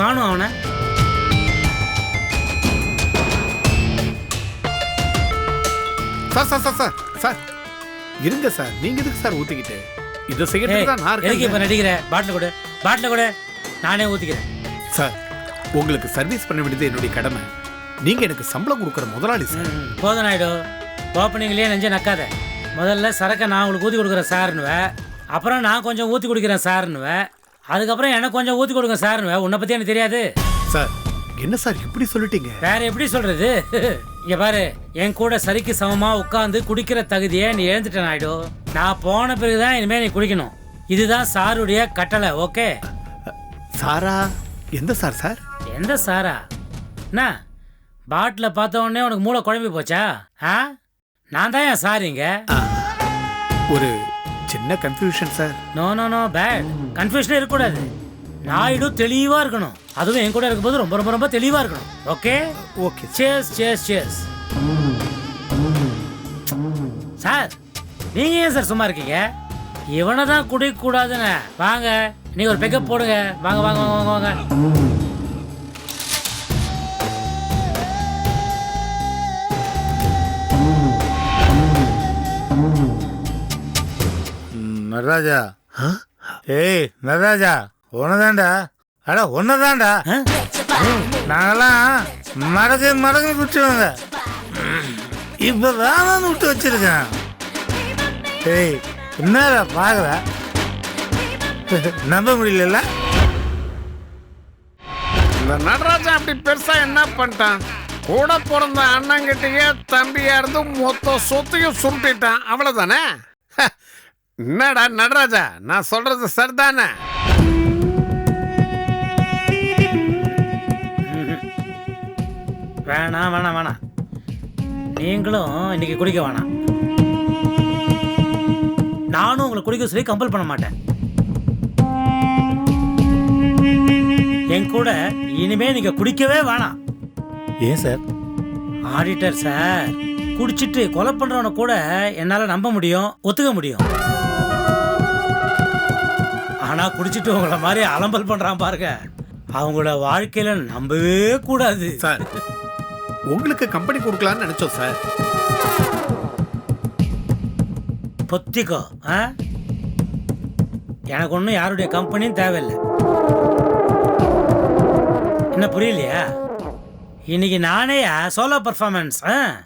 காணும் அவனை. Sir sir sir sir sir. இருங்க சார். நீங்க எதுக்கு சார் ஊத்திக்கிட்டு? இதை செய்யறதுக்கு தான் நான் எதுக்கு இப்ப இருக்கேன் நடிக்கிற? பாட்டில் கொடு. பாட்டில் கொடு. நானே ஊத்திக்கிறேன். சார் உங்களுக்கு சர்வீஸ் பண்ண வேண்டியது என்னுடைய கடமை. நீங்க எனக்கு சம்பளம் கொடுக்குற முதலாளி சார். போதும் நாயுடு. ஓப்பனிங்லேயே நெஞ்ச நக்காத. முதல்ல சரக்கை நான் உங்களுக்கு ஊற்றி கொடுக்குறேன் சார்னுவேன் அப்புறம் நான் கொஞ்சம் ஊற்றி குடிக்கிறேன் சார்னுவேன் அதுக்கப்புறம் எனக்கு கொஞ்சம் ஊற்றி கொடுங்க சார்னுவேன் உன்னை பற்றி எனக்கு தெரியாது. சார் என்ன சார் இப்படி சொல்லிட்டீங்க? வேற எப்படி சொல்றது? இங்க பாரு என் கூட சரிக்கு சமமா உட்காந்து குடிக்கிற தகுதியை நீ எழுந்துட்ட நாயுடு. நான் போன பிறகுதான் இனிமே நீ குடிக்கணும். இதுதான் சாருடைய கட்டளை ஓகே சாரா எந்த சார் சார் எந்த சாரா என்ன? பாட்டில் பார்த்த உடனே உனக்கு மூளை குழம்பி போச்சா? ஆ? நான் தான் என் சாரிங்க ஒரு சின்ன confusion sir no no no bad கன்ஃபியூஷனே இருக்கக்கூடாது. நாயுடு தெளிவா இருக்கணும். அதுவும் என் கூட இருக்கும்போது ரொம்ப ரொம்ப ரொம்ப தெளிவா இருக்கணும். Okay okay chase chase chase sir நீங்க ஏன் சார் சும்மா இருக்கீங்க? இவனை தான் குடிக்க கூடாதுன்னு வாங்க நீங்க ஒரு பெக்கப் போடுங்க. வாங்க வாங்க வாங்க வாங்க வாங்க. நடராஜா. ஏய் நடராஜா உனதாண்டா அட உன்னதாண்டா ஆ? நாங்கெல்லாம் மடக்கு மடக்கு விட்டுருவாங்க. இப்போ வேணான்னு விட்டு வச்சிருக்கேன். ஏய் என்னடா பார்க்குற? நம்ப முடியல இந்த நடராஜன் அப்படி பெருசா என்ன பண்ணிட்டான்? கூட பிறந்த அண்ணங்கிட்டயே தம்பியா இருந்து மொத்த சொத்தையும் சுருட்டிட்டான். அவ்வளவுதானே? என்னடா நடராஜா? நான் சொல்றது சரிதானே? வேணாம் வேணாம் வேணாம். நீங்களும் இன்னைக்கு குடிக்க வேணாம். நானும் உங்களை குடிக்க சொல்லி கம்பல் பண்ண மாட்டேன். என் கூட இனிமே நீங்க குடிக்கவே வேணாம். ஏன் சார்? ஆடிட்டர் சார் குடிச்சிட்டு கொலை பண்றவனை கூட என்னால நம்ப முடியும் ஒத்துக்க முடியும். ஆனா குடிச்சிட்டு உங்களை மாதிரி அலம்பல் பண்றான் பாருங்க. அவங்களோட வாழ்க்கையில நம்பவே கூடாது. சார் உங்களுக்கு கம்பெனி கொடுக்கலான்னு நினைச்சோம் சார். பொத்திக்கோ ஆ? எனக்கு ஒன்றும் யாருடைய கம்பெனியும் தேவையில்லை. என்ன புரியலையா? இன்னைக்கு நானே சோலோ பர்ஃபார்மன்ஸ் ஆ?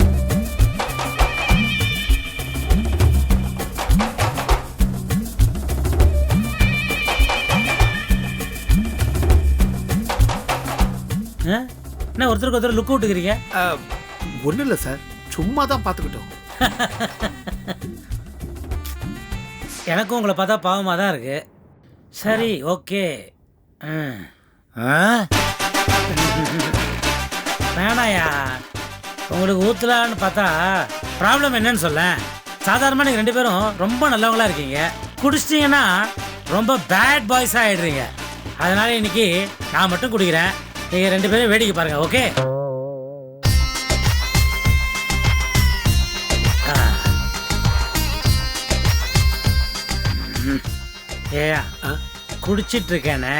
என்ன ஒருத்தருக்கு ஒருத்தர் லுக் விட்டுக்கிறீங்க? ஒன்றும் இல்லை சார். சும்மா தான் பார்த்துக்கிட்டோம். எனக்கும் உங்களை பார்த்தா பாவமாக தான் இருக்கு. சரி ஓகே. வேணாயா? உங்களுக்கு ஊத்தலான்னு பார்த்தா ப்ராப்ளம் என்னன்னு சொல்ல சாதாரணமாக நீங்கள் ரெண்டு பேரும் ரொம்ப நல்லவங்களா இருக்கீங்க. குடிச்சிட்டிங்கன்னா ரொம்ப பேட் பாய்ஸாக ஆயிடுறீங்க. அதனால இன்னைக்கு நான் மட்டும் குடிக்கிறேன். நீங்கள் ரெண்டு பேரும் வேடிக்கை பாருங்க ஓகே. ஏயா? குடிச்சிட்டு இருக்கேனே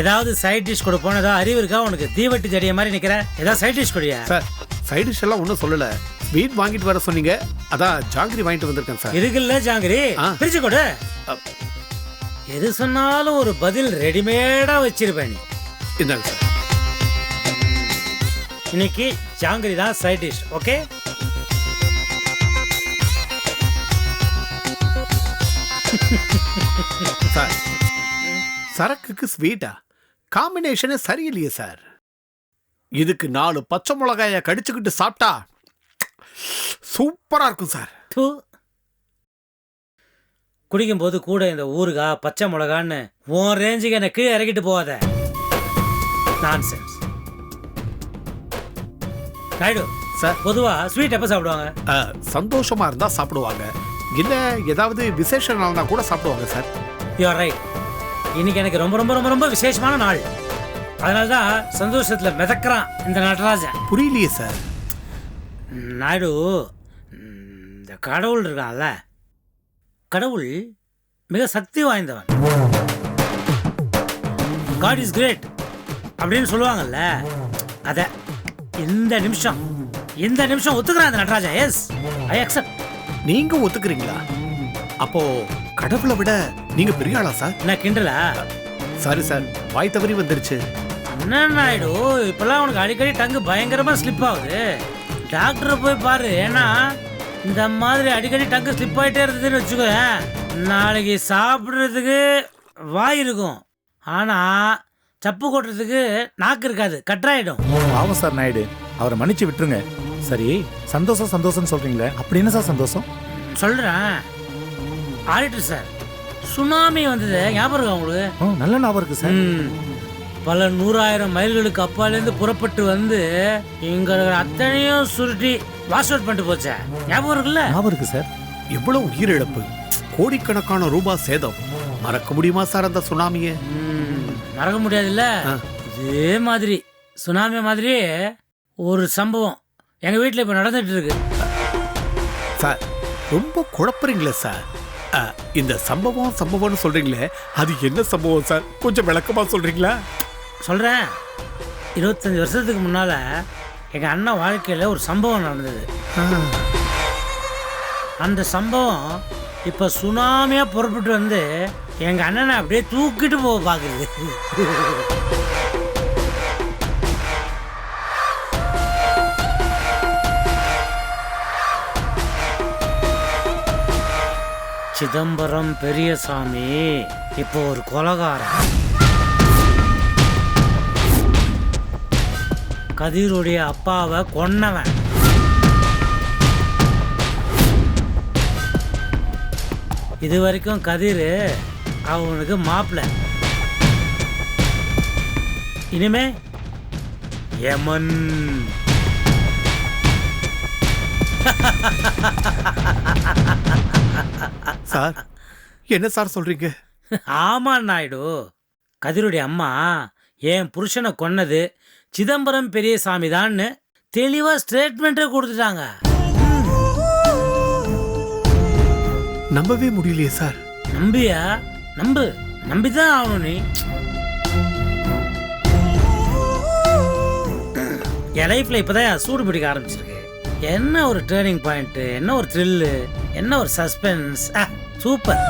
ஏதாவது சைட் டிஷ் கொடுப்போம் ஏதாவது அறிவு இருக்கா? உனக்கு தீவட்டி தடிய மாதிரி நிக்கிற. ஏதாவது சைட் டிஷ் குடியா? சார் சைடு டிஷ் எல்லாம் ஒன்றும் சொல்லலை. ஸ்வீட் வாங்கிட்டு வர சொன்னீங்க. அதான் ஜாங்கிரி வாங்கிட்டு வந்திருக்கேன் சார். இருக்குல்ல ஜாங்கிரி. பிரிச்சு கொடு. எது சொன்னாலும் ஒரு பதில் ரெடிமேடா வச்சிருப்பேன் நீ. இந்தாங்க சார். இன்னைக்கு ஜாங்கிரி தான் சைட் டிஷ் ஓகே சார் சரக்குக்கு ஸ்வீட்டா காம்பினேஷனே சரியில்லையே சார். இதுக்கு நாலு பச்சை மிளகாய கடிச்சுக்கிட்டு சாப்பிட்டா சூப்பரா இருக்கும் சார். தூ. குடிக்கும்போது கூட இந்த ஊறுகாய் பச்சை மிளகான்னு உன் ரேஞ்சுக்கு என்னை கீழே இறக்கிட்டு போகாத. நான்சென்ஸ் நாயுடு சார் பொதுவா ஸ்வீட் எப்போ சாப்பிடுவாங்க? சந்தோஷமா இருந்தா சாப்பிடுவாங்க. இல்ல ஏதாவது விசேஷ நாள்னா கூட சாப்பிடுவாங்க சார். யூஆர் ரைட் இன்னைக்கு எனக்கு ரொம்ப ரொம்ப ரொம்ப ரொம்ப விசேஷமான நாள். அதனால தான் சந்தோஷத்தில் மிதக்கிறான் இந்த நடராஜன். புரியலையே சார். நாயுடு இந்த கடவுள் இருக்கான்ல. கடவுள் மிக சக்தி வாய்ந்தவன். காட் இஸ் கிரேட் அப்படின்னு சொல்லுவாங்கல்ல அத இந்த நிமிஷம். இந்த நிமிஷம் ஒத்துக்கிறேன் அந்த நடராஜா. எஸ் ஐ அக்செப்ட் நீங்க ஒத்துக்கிறீங்களா? அப்போ கடவுளை விட நீங்க பெரிய ஆளா சார் என்ன கிண்டலா? சாரி சார் வாய் தவறி வந்துருச்சு. என்ன நாயுடு இப்பெல்லாம் உனக்கு அடிக்கடி டங்கு பயங்கரமா ஸ்லிப் ஆகுது. டாக்டரை போய் பாரு. ஏன்னா இந்த மாதிரி அடிக்கடி டங்கு ஸ்லிப் ஆயிட்டே இருந்ததுன்னு வச்சுக்கோ நாளைக்கு சாப்பிட்றதுக்கு வாய் இருக்கும். ஆனா சப்பு கொட்டுறதுக்கு நாக்கு இருக்காது கட்டாயிடும். பாவம் சார் நாயுடு. அவரை மன்னிச்சு விட்டுருங்க. சரி சந்தோஷம் சந்தோஷம்னு சொல்றீங்களே அப்படி என்ன சார் சந்தோஷம்? சொல்றேன். ஆடிட்டர் சார் சுனாமி வந்தது. ஞாபகம் இருக்கா உங்களுக்கு? நல்ல ஞாபகம் இருக்கு சார். ம். பல நூறாயிரம் மைல்களுக்கு அப்பாலேருந்து புறப்பட்டு வந்து இங்க இருக்கிற அத்தனையும் சுருட்டி வாஷ் அவுட் பண்ணிட்டு போச்சே. ஞாபகம் இருக்குல்ல? ஞாபகம் இருக்கு சார். எவ்வளவு உயிரிழப்பு. கோடிக்கணக்கான ரூபாய் சேதம். மறக்க முடியுமா சார் அந்த சுனாமியை? ம், மறக்க முடியாதுல்ல. இதே மாதிரி சுனாமி மாதிரி ஒரு சம்பவம் எங்க வீட்டில் இப்போ நடந்துட்டு இருக்கு சார் ரொம்ப குழப்பறீங்களே சார். இந்த சம்பவம் சம்பவம்னு சொல்றீங்களே அது என்ன சம்பவம் சார்? கொஞ்சம் விளக்கமா சொல்றீங்களா? சொல்றேன். இருபத்தஞ்சு வருஷத்துக்கு முன்னால எங்க அண்ணன் வாழ்க்கையில ஒரு சம்பவம் நடந்தது. அந்த சம்பவம் இப்ப சுனாமியா புறப்பட்டு வந்து எங்க அண்ணனை அப்படியே தூக்கிட்டு போக பாக்குது. சிதம்பரம் பெரியசாமி இப்போ ஒரு கொலகாரன். கதிருடைய அப்பாவை கொன்னவன். இது வரைக்கும் கதிர் அவனுக்கு மாப்பிள்ள இனிமே யமன் சார் என்ன சார் சொல்றீங்க? ஆமா நாயுடு. கதிருடைய அம்மா என் புருஷனை கொன்னது சிதம்பரம் பெரியசாமி தான்னு தெளிவா ஸ்டேட்மெண்ட்டே கொடுத்துட்டாங்க. நம்பவே முடியலையே சார். நம்பியா? நம்பு நம்பிதான் ஆகணும் நீ என் லைஃப்ல இப்பதான் சூடு பிடிக்க ஆரம்பிச்சிருக்கு. என்ன ஒரு டேர்னிங் பாயிண்ட்டு என்ன ஒரு த்ரில்லு என்ன ஒரு சஸ்பென்ஸ் ஆ சூப்பர்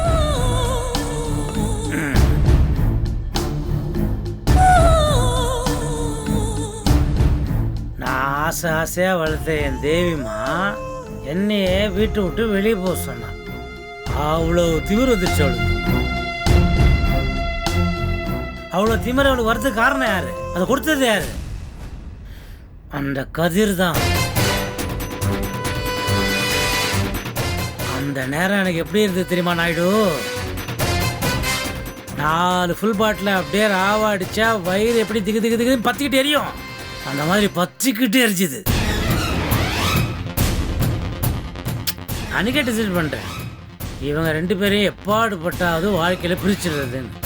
நான் ஆசை ஆசையாக வளர்த்த என் தேவிமா என்னையே வீட்டை விட்டு வெளியே போக சொன்னான். அவ்வளோ திமிர் வந்துருச்சு அவளுக்கு. அவ்வளோ திமிர அவனுக்கு வரதுக்கு காரணம் யாரு? அதை கொடுத்தது யாரு? அந்த கதிர் தான். அந்த நேரம் எனக்கு எப்படி இருந்தது தெரியுமா நாயுடு? நாலு ஃபுல் பாட்டில் அப்படியே ராவா அடித்தா வயிறு எப்படி திகு திகு திக்கு பத்திக்கிட்டு எரியும். அந்த மாதிரி பத்திக்கிட்டு எரிச்சுது அன்றைக்கே டிசைட் பண்ணுறேன் இவங்க ரெண்டு பேரையும் எப்பாடுபட்டாவது வாழ்க்கையில் பிரிச்சிடுறதுன்னு.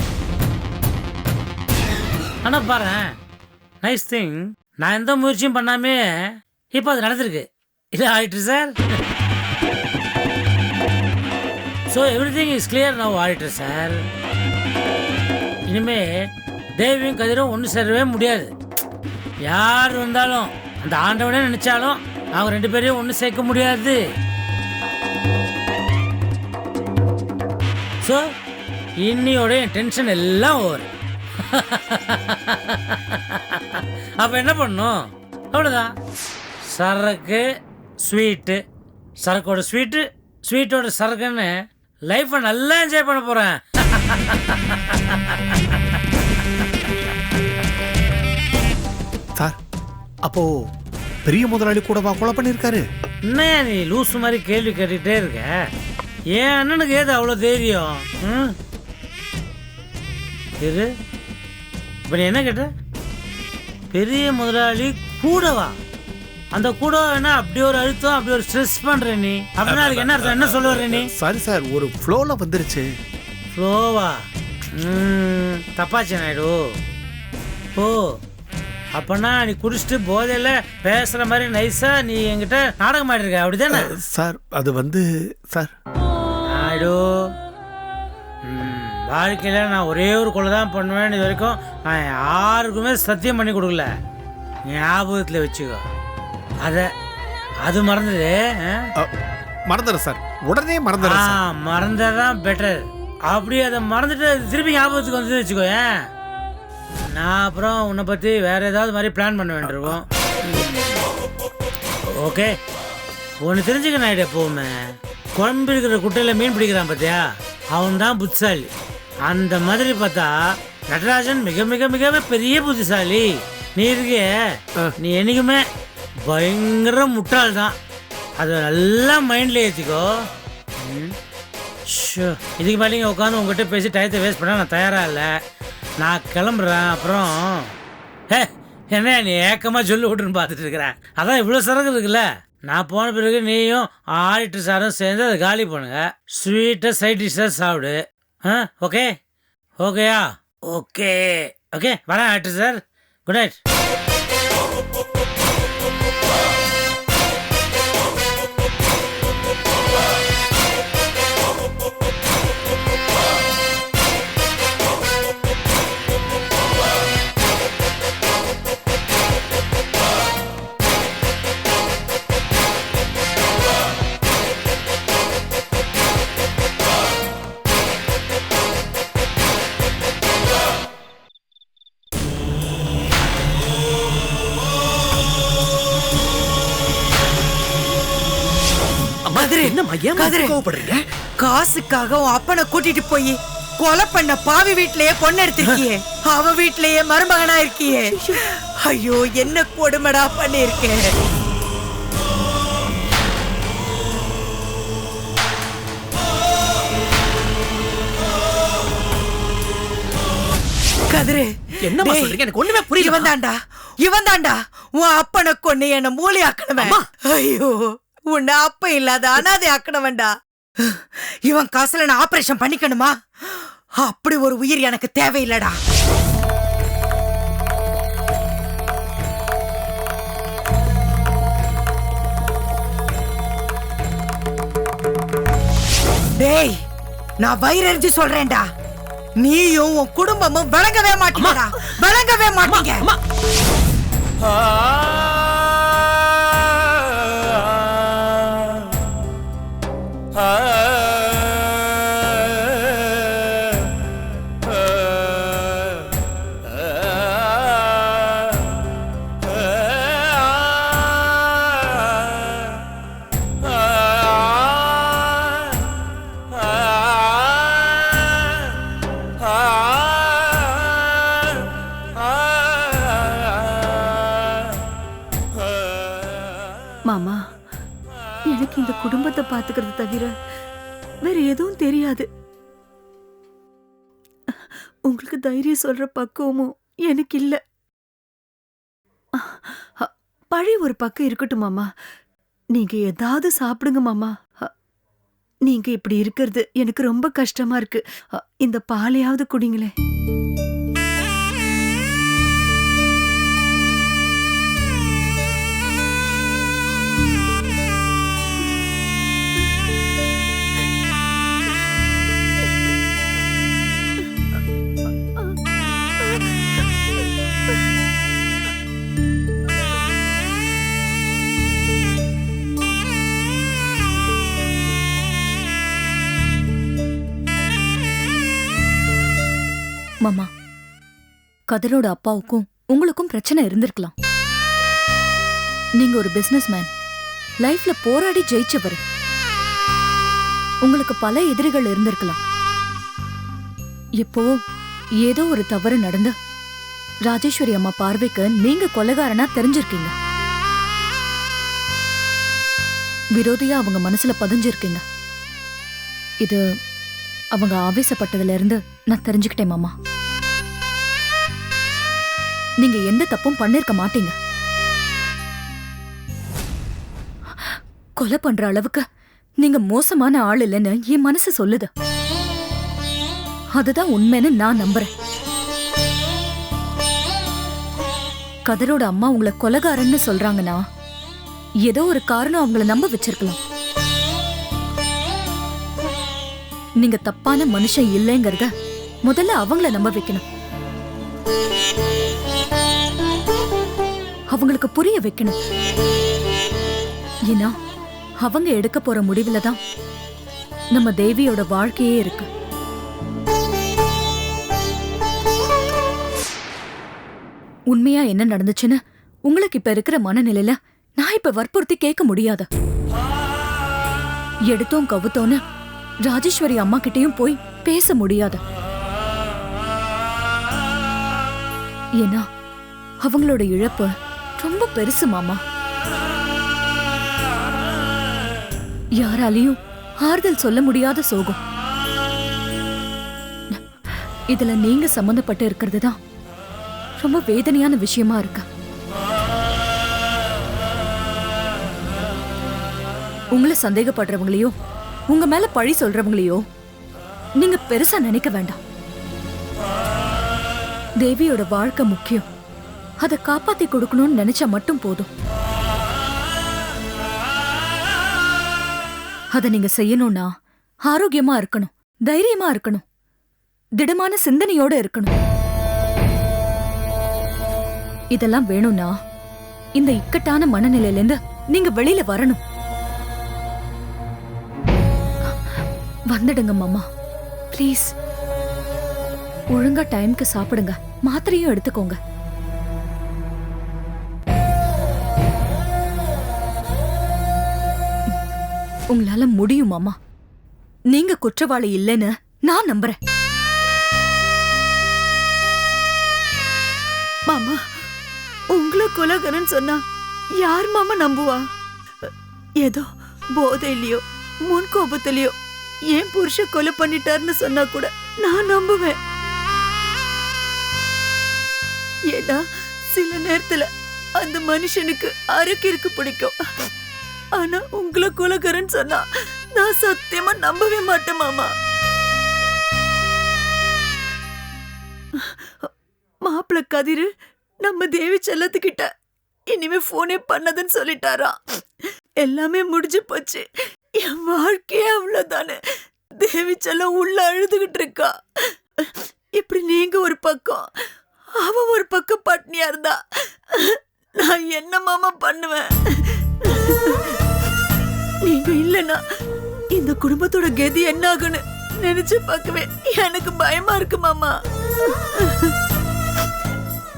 ஆனால் பாரு நைஸ் திங் நான் எந்த முயற்சியும் பண்ணாமே இப்போ அது நடந்திருக்கு. இல்லை ஆயிட்டு sir so everything is clear now auditor sir இனிமே தேவியும் கதிரும் ஒன்று சேரவே முடியாது. யார் வந்தாலும் அந்த ஆண்டவனே நினச்சாலும் அவங்க ரெண்டு பேரையும் ஒன்று சேர்க்க முடியாது. ஸோ இன்னியோட என் டென்ஷன் எல்லாம் ஓவர் அப்போ என்ன பண்ணும்? அவ்வளோதான் சரக்கு ஸ்வீட்டு சரக்கோட ஸ்வீட்டு ஸ்வீட்டோட சரக்குன்னு லைஃப்பை நல்லா என்ஜாய் பண்ண போகிறேன் சார் அப்போ பெரிய முதலாளி கூடவா கொலை பண்ணிருக்காரு? என்னையா நீ லூசு மாதிரி கேள்வி கேட்டுக்கிட்டே இருக்க? ஏன் அண்ணனுக்கு ஏது அவ்வளோ தைரியம்? ம்? இரு இப்போ நீ என்ன கேட்ட? பெரிய முதலாளி கூடவா? அந்த கூட என்ன அப்படி ஒரு அழுத்தம் அப்படி ஒரு ஸ்ட்ரெஸ் பண்ற நீ. அப்படின்னா அதுக்கு என்ன அர்த்தம்? என்ன சொல்ல வர்ற நீ? சாரி சார் ஒரு ஃப்ளோல வந்துருச்சு. ஃப்ளோவா தப்பாச்சு நாயுடு. ஓ அப்பனா நீ குடிச்சிட்டு போதையில பேசுற மாதிரி நைஸா நீ என்கிட்ட நாடகம் ஆடிருக்க. அப்படிதானே? சார் அது வந்து சார் நாயுடு ம், வாழ்க்கையில் நான் ஒரே ஒரு கொலை தான் பண்ணுவேன் இது வரைக்கும் நான் யாருக்குமே சத்தியம் பண்ணி கொடுக்கல. ஞாபகத்தில் வச்சுக்கோ. அதை அது மறந்துடு? மறந்துடுறேன் சார். உடனே மறந்துடுறேன் ஆ மறந்தாதான் பெட்டர் அப்படியே அதை மறந்துட்டு திருப்பி ஞாபகத்துக்கு வந்து வச்சுக்கோ ஏன் நான் அப்புறம் உன்னை பற்றி வேற ஏதாவது மாதிரி பிளான் பண்ண வேண்டியிருக்கும் ஓகே. ஒன்று தெரிஞ்சுக்க நாயுடு எப்போவுமே குழம்பு இருக்கிற குட்டையில் மீன் பிடிக்கிறான் பார்த்தியா அவன் தான் புத்திசாலி. அந்த மாதிரி பார்த்தா நடராஜன் மிக மிக மிக பெரிய புத்திசாலி. நீ இருக்கியே நீ என்னைக்குமே பயங்கர முட்டாள் தான் அதை நல்லா மைண்டில் ஏற்றிக்கோ. ஷோ. இதுக்கு மேலே உட்காந்து உங்ககிட்ட பேசி டயத்தை வேஸ்ட் பண்ண நான் தயாராக இல்லை. நான் கிளம்புறேன் அப்புறம் ஹே என்ன நீ ஏக்கமாக சொல்லி விட்டுன்னு பார்த்துட்டு இருக்கிறேன் அதான் இவ்வளோ சரக்கு இருக்குல்ல? நான் போன பிறகு நீயும் ஆடிட்டர் சாரும் சேர்ந்து அதை காலி பண்ணுங்க. ஸ்வீட்டாக சைட் டிஷ்ஷாக சாப்பிடு. ஆ ஓகே ஓகேயா ஓகே ஓகே வரேன் ஆடிட்டர் சார். குட் நைட் கோவப்படுறீங்க? காசுக்காக உன் அப்பனை கூட்டிட்டு போய் கொலை பண்ண பாவி வீட்லயே பொண்ணு எடுத்திருக்கியே. அவ வீட்லயே மருமகனா இருக்கியே ஐயோ என்ன கொடுமடா பண்ணிருக்கேன் கதிரு சொல்றீங்க? எனக்கு ஒண்ணுமே புரியல. இவன் தாண்டா இவன் தாண்டா உன் அப்பனை கொண்டு என்ன மூளையாக்கணுமே. ஐயோ. உன்னை அப்ப இல்லாத அனாதை ஆக்கணும்டா இவன் காசுல நான் ஆபரேஷன் பண்ணிக்கணுமா? அப்படி ஒரு உயிர் எனக்கு தேவையில்லடா. டேய் நான் வயிறறிஞ்சு சொல்றேன்டா. நீயும் உன் குடும்பமும் விளங்கவே மாட்டீங்கடா. விளங்கவே மாட்டீங்க. அம்மா பாத்துக்கிறது தவிர வேற எதுவும் தெரியாது. உங்களுக்கு தைரியம் சொல்ற பக்குவமும் எனக்கு இல்ல. பழைய ஒரு பக்கம் இருக்கட்டும் மாமா. நீங்க ஏதாவது சாப்பிடுங்க மாமா. நீங்க இப்படி இருக்கிறது எனக்கு ரொம்ப கஷ்டமா இருக்கு. இந்த பாலையாவது குடிங்களேன். மாமா கதிரோட அப்பாவுக்கும் உங்களுக்கும் பிரச்சனை இருந்திருக்கலாம். நீங்க ஒரு பிசினஸ் மேன் லைஃப்ல போராடி ஜெயிச்சவர். உங்களுக்கு பல எதிரிகள் இருந்திருக்கலாம். இப்போ ஏதோ ஒரு தவறு நடந்து ராஜேஸ்வரி அம்மா பார்வைக்கு நீங்க கொலைகாரனா தெரிஞ்சிருக்கீங்க. விரோதியா அவங்க மனசுல பதிஞ்சிருக்கீங்க. இது அவங்க ஆவேசப்பட்டதுல இருந்து நான் தெரிஞ்சுக்கிட்டேன் மாமா. நீங்க எந்த தப்பும் பண்ணிருக்க மாட்டீங்க. கொலை பண்ற அளவுக்கு நீங்க மோசமான ஆள் இல்லைன்னு என் மனசு சொல்லுது. அதுதான் உண்மைன்னு நான் நம்புறேன். கதரோட அம்மா உங்களை கொலகாரன்னு சொல்றாங்கன்னா ஏதோ ஒரு காரணம் அவங்கள நம்ப வச்சிருக்கலாம். நீங்க தப்பான மனுஷன் இல்லைங்கிறத முதல்ல அவங்கள நம்ப வைக்கணும். அவங்களுக்கு புரிய வைக்கணும். ஏன்னா அவங்க எடுக்க போற முடிவுல தான் நம்ம தேவியோட வாழ்க்கையே இருக்கு. உண்மையா என்ன நடந்துச்சுன்னு உங்களுக்கு இப்ப இருக்கிற மனநிலையில நான் இப்ப வற்புறுத்தி கேட்க முடியாது? எடுத்தோம் கவுத்தோன்னு ராஜேஸ்வரி அம்மா கிட்டயும் போய் பேச முடியாது? ஏன்னா அவங்களோட இழப்பு ரொம்ப பெருசு மாமா. யாராலையும் ஆறுதல் சொல்ல முடியாத சோகம். இதுல நீங்க சம்பந்தப்பட்டு இருக்கிறது தான் ரொம்ப வேதனையான விஷயமா இருக்கு. உங்களை சந்தேகப்படுறவங்களையோ உங்க மேல பழி சொல்றவங்களையோ நீங்க பெருசா நினைக்க வேண்டாம். தேவியோட வாழ்க்கை முக்கியம். அதை காப்பாத்தி கொடுக்கணும்னு நினைச்சா மட்டும் போதும். அதை நீங்க செய்யணும்னா ஆரோக்கியமா இருக்கணும் தைரியமா இருக்கணும் திடமான சிந்தனையோட இருக்கணும். இதெல்லாம் வேணும்னா இந்த இக்கட்டான மனநிலையில இருந்து நீங்க வெளியில வரணும். வந்துடுங்க மாமா. ப்ளீஸ். ஒழுங்கா டைம்க்கு சாப்பிடுங்க. மாத்திரையும் எடுத்துக்கோங்க. உங்களால முடியும் மாமா. நீங்க குற்றவாளி இல்லைன்னு நான் நம்புறேன். மாமா. உங்களை குலகரன் சொன்னா யார் மாமா நம்புவா? ஏதோ போதையிலயோ முன் கோபத்திலயோ ஏன் புருஷ கொலை பண்ணிட்டாருன்னு சொன்னா கூட நான் நம்புவேன். ஏன்னா சில நேரத்துல அந்த மனுஷனுக்கு அரக்கிற்கு பிடிக்கும். ஆனா உங்களை குலகரன் சொன்னா நான் சத்தியமா நம்பவே மாட்டேன் மாமா. மாப்பிள்ள கதிரு நம்ம தேவி செல்லத்துக்கிட்ட இனிமே போனே பண்ணதுன்னு சொல்லிட்டாரா. எல்லாமே முடிஞ்சு போச்சு. என் வாழ்க்கையே அவ்வளோதானே தேவி செல்லம் உள்ள அழுதுகிட்டு இருக்கா. இப்படி நீங்க ஒரு பக்கம் அவ ஒரு பக்கம் பட்னியா இருந்தா நான் என்ன மாமா பண்ணுவேன்? நீங்க இல்லனா இந்த குடும்பத்தோட கதி என்ன ஆகுன்னு நினைச்சு பார்க்கவே எனக்கு பயமா இருக்கு மாமா.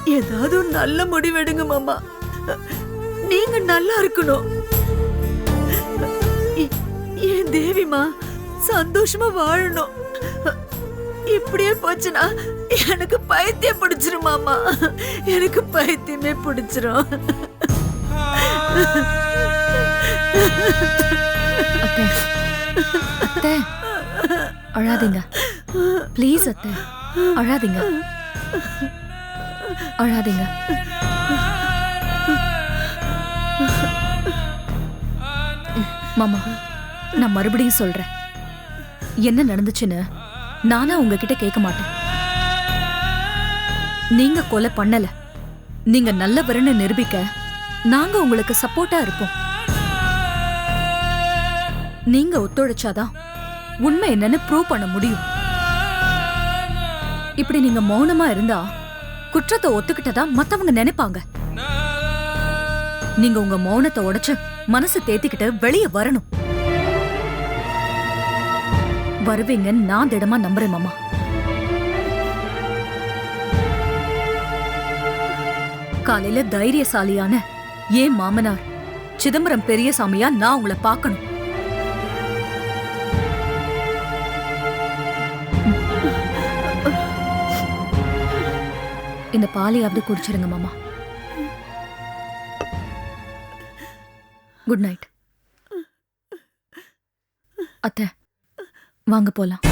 ஏதாவது ஒரு நல்ல முடிவெடுங்க மாமா. நீங்க நல்லா இருக்கணும். என் தேவிமா சந்தோஷமா வாழணும். இப்படியே போச்சுன்னா எனக்கு பைத்தியம் பிடிச்சிரும் மாமா. எனக்கு பைத்தியமே பிடிச்சிரும். அத்தை. அழாதீங்க. ப்ளீஸ் அத்தை. அழாதீங்க. அழாதீங்க. மாமா நான் மறுபடியும் சொல்றேன். என்ன நடந்துச்சுன்னு நானா உங்ககிட்ட கேட்க மாட்டேன். நீங்க கொலை பண்ணல. நீங்க நல்லவர்னு நிரூபிக்க நாங்க உங்களுக்கு சப்போர்ட்டா இருப்போம். நீங்க ஒத்துழைச்சாதான் உண்மை என்னன்னு ப்ரூவ் பண்ண முடியும். இப்படி நீங்க மௌனமா இருந்தா குற்றத்தை ஒத்துக்கிட்டதா மத்தவங்க நினைப்பாங்க. நீங்க உங்க மௌனத்தை உடைச்சு மனசு தேத்திக்கிட்டு வெளியே வரணும். வருவீங்கன்னு நான் திடமா நம்புறேன் மாமா. காலையில தைரியசாலியான ஏன் மாமனார் சிதம்பரம் பெரியசாமியா நான் உங்களை பார்க்கணும். இந்த பாலையாவது குடிச்சிருங்க மாமா. குட் நைட் அத்தை வாங்க போலாம்.